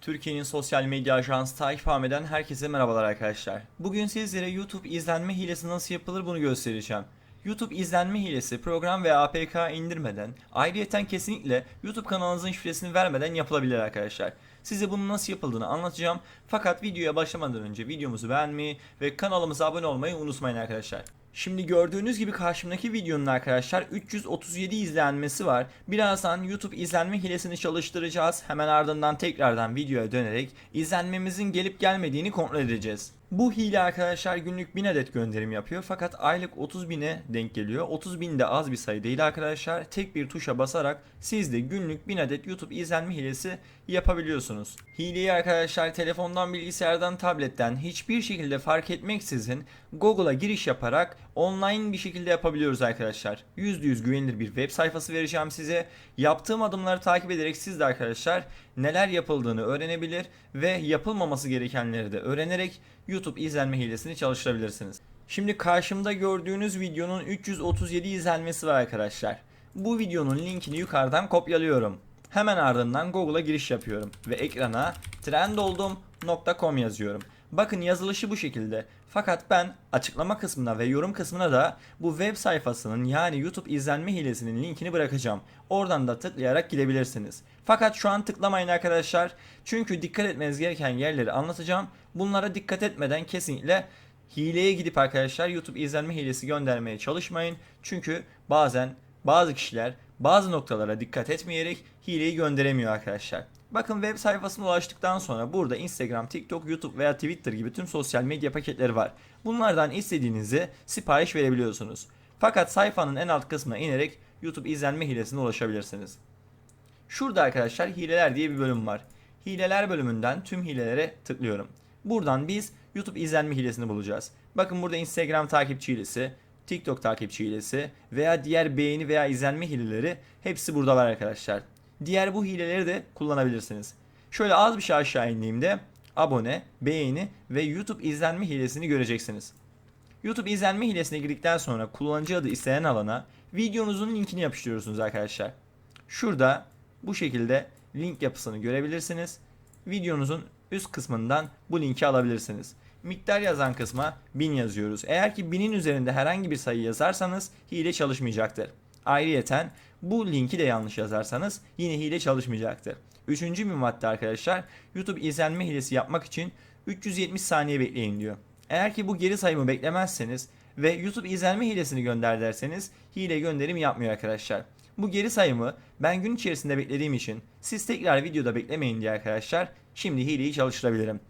Türkiye'nin sosyal medya ajansı takip eden herkese merhabalar arkadaşlar. Bugün sizlere YouTube izlenme hilesi nasıl yapılır bunu göstereceğim. YouTube izlenme hilesi program veya APK indirmeden, ayrıyeten kesinlikle YouTube kanalınızın şifresini vermeden yapılabilir arkadaşlar. Size bunun nasıl yapıldığını anlatacağım. Fakat videoya başlamadan önce videomuzu beğenmeyi ve kanalımıza abone olmayı unutmayın arkadaşlar. Şimdi gördüğünüz gibi karşımdaki videonun arkadaşlar 337 izlenmesi var. Birazdan YouTube izlenme hilesini çalıştıracağız. Hemen ardından tekrardan videoya dönerek izlenmemizin gelip gelmediğini kontrol edeceğiz. Bu hile arkadaşlar günlük 1000 adet gönderim yapıyor fakat aylık 30 bine denk geliyor. 30 bin de az bir sayı değil arkadaşlar. Tek bir tuşa basarak siz de günlük 1000 adet YouTube izlenme hilesi yapabiliyorsunuz. Hileyi arkadaşlar telefondan, bilgisayardan, tabletten hiçbir şekilde fark etmeksizin Google'a giriş yaparak online bir şekilde yapabiliyoruz arkadaşlar. %100 güvenilir bir web sayfası vereceğim size. Yaptığım adımları takip ederek siz de arkadaşlar neler yapıldığını öğrenebilir ve yapılmaması gerekenleri de öğrenerek YouTube izlenme hilesini çalıştırabilirsiniz. Şimdi karşımda gördüğünüz videonun 337 izlenmesi var arkadaşlar. Bu videonun linkini yukarıdan kopyalıyorum. Hemen ardından Google'a giriş yapıyorum ve ekrana trendoldum.com yazıyorum. Bakın yazılışı bu şekilde. Fakat ben açıklama kısmına ve yorum kısmına da bu web sayfasının yani YouTube izlenme hilesinin linkini bırakacağım. Oradan da tıklayarak gidebilirsiniz. Fakat şu an tıklamayın arkadaşlar. Çünkü dikkat etmeniz gereken yerleri anlatacağım. Bunlara dikkat etmeden kesinlikle hileye gidip arkadaşlar YouTube izlenme hilesi göndermeye çalışmayın. Çünkü bazen bazı kişiler bazı noktalara dikkat etmeyerek hileyi gönderemiyor arkadaşlar. Bakın web sayfasına ulaştıktan sonra burada Instagram, TikTok, YouTube veya Twitter gibi tüm sosyal medya paketleri var. Bunlardan istediğinizi sipariş verebiliyorsunuz. Fakat sayfanın en alt kısmına inerek YouTube izlenme hilesine ulaşabilirsiniz. Şurada arkadaşlar hileler diye bir bölüm var. Hileler bölümünden tüm hilelere tıklıyorum. Buradan biz YouTube izlenme hilesini bulacağız. Bakın burada Instagram takipçi hilesi, TikTok takipçi hilesi veya diğer beğeni veya izlenme hileleri hepsi burada var arkadaşlar. Diğer bu hileleri de kullanabilirsiniz. Şöyle az bir şey aşağı indiğimde abone, beğeni ve YouTube izlenme hilesini göreceksiniz. YouTube izlenme hilesine girdikten sonra kullanıcı adı istenen alana videonuzun linkini yapıştırıyorsunuz arkadaşlar. Şurada bu şekilde link yapısını görebilirsiniz. Videonuzun üst kısmından bu linki alabilirsiniz. Miktar yazan kısma 1000 yazıyoruz. Eğer ki 1000'in üzerinde herhangi bir sayı yazarsanız hile çalışmayacaktır. Ayrıyeten bu linki de yanlış yazarsanız yine hile çalışmayacaktır. Üçüncü bir madde arkadaşlar YouTube izlenme hilesi yapmak için 370 saniye bekleyin diyor. Eğer ki bu geri sayımı beklemezseniz ve YouTube izlenme hilesini gönder derseniz hile gönderim yapmıyor arkadaşlar. Bu geri sayımı ben gün içerisinde beklediğim için siz tekrar videoda beklemeyin diye arkadaşlar şimdi hileyi çalıştırabilirim.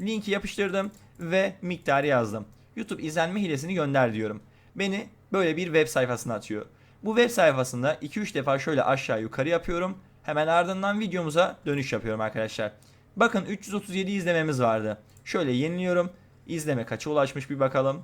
Linki yapıştırdım ve miktarı yazdım. YouTube izlenme hilesini gönder diyorum. Beni böyle bir web sayfasına atıyor. Bu web sayfasında 2-3 defa şöyle aşağı yukarı yapıyorum. Hemen ardından videomuza dönüş yapıyorum arkadaşlar. Bakın 337 izlememiz vardı. Şöyle yeniliyorum. İzleme kaça ulaşmış bir bakalım.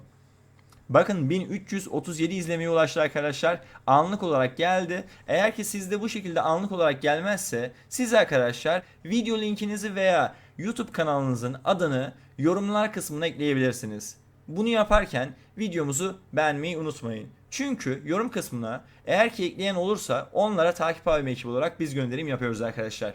Bakın 1337 izlemeye ulaştı arkadaşlar. Anlık olarak geldi. Eğer ki sizde bu şekilde anlık olarak gelmezse siz arkadaşlar video linkinizi veya YouTube kanalınızın adını yorumlar kısmına ekleyebilirsiniz. Bunu yaparken videomuzu beğenmeyi unutmayın. Çünkü yorum kısmına eğer ki ekleyen olursa onlara takip alma ekibi olarak biz gönderim yapıyoruz arkadaşlar.